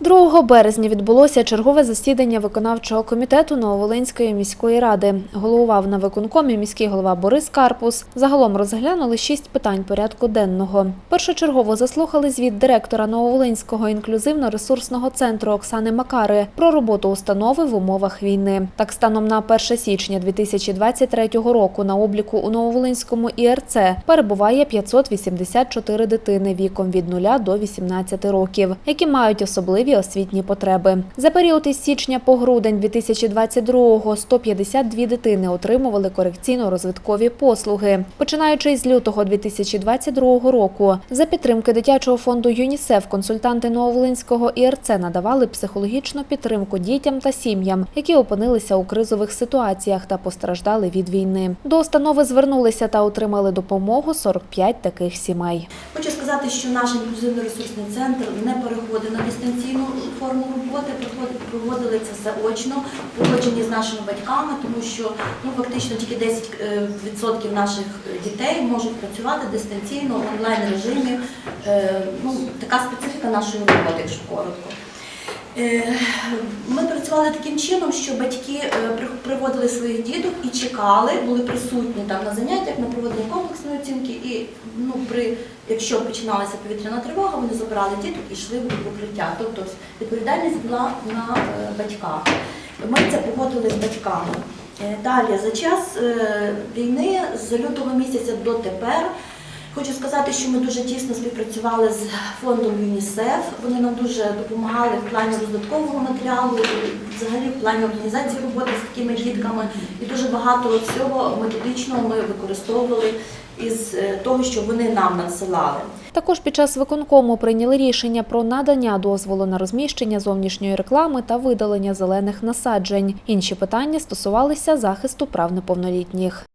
2 березня відбулося чергове засідання виконавчого комітету Нововолинської міської ради. Головував на виконкомі міський голова Борис Карпус. Загалом розглянули шість питань порядку денного. Першочергово заслухали звіт директора Нововолинського інклюзивно-ресурсного центру Оксани Макари про роботу установи в умовах війни. Так, станом на 1 січня 2023 року на обліку у Нововолинському ІРЦ перебуває 584 дитини віком від 0 до 18 років, які мають особливі освітні потреби. За період із січня по грудень 2022-го 152 дитини отримували корекційно-розвиткові послуги. Починаючи з лютого 2022 року, за підтримки дитячого фонду ЮНІСЕФ консультанти Нововолинського ІРЦ надавали психологічну підтримку дітям та сім'ям, які опинилися у кризових ситуаціях та постраждали від війни. До установи звернулися та отримали допомогу 45 таких сімей. Хочу сказати, що наш інклюзивно-ресурсний центр не переходить на дистанційну форму роботи, проводили це заочно, погоджені з нашими батьками, тому що ну, фактично тільки 10% наших дітей можуть працювати дистанційно в онлайн режимі. Е, Ну, така специфіка нашої роботи, якщо коротко. Е, Ми працювали таким чином, що батьки е, приводили своїх діток і чекали, були присутні там на заняттях, на оцінки. І при, якщо починалася повітряна тривога, вони забирали діток і йшли в укриття. Тобто відповідальність була на е, батьках. Ми це погодили з батьками. Е, Далі, за час е, війни, з лютого місяця до тепер, Хочу сказати, що ми дуже тісно співпрацювали з фондом ЮНІСЕФ. Вони нам дуже допомагали в плані роздаткового матеріалу, взагалі в плані організації роботи з такими дітками. І дуже багато всього методичного ми використовували із е, того, що вони нам надсилали. Також під час виконкому прийняли рішення про надання дозволу на розміщення зовнішньої реклами та видалення зелених насаджень. Інші питання стосувалися захисту прав неповнолітніх.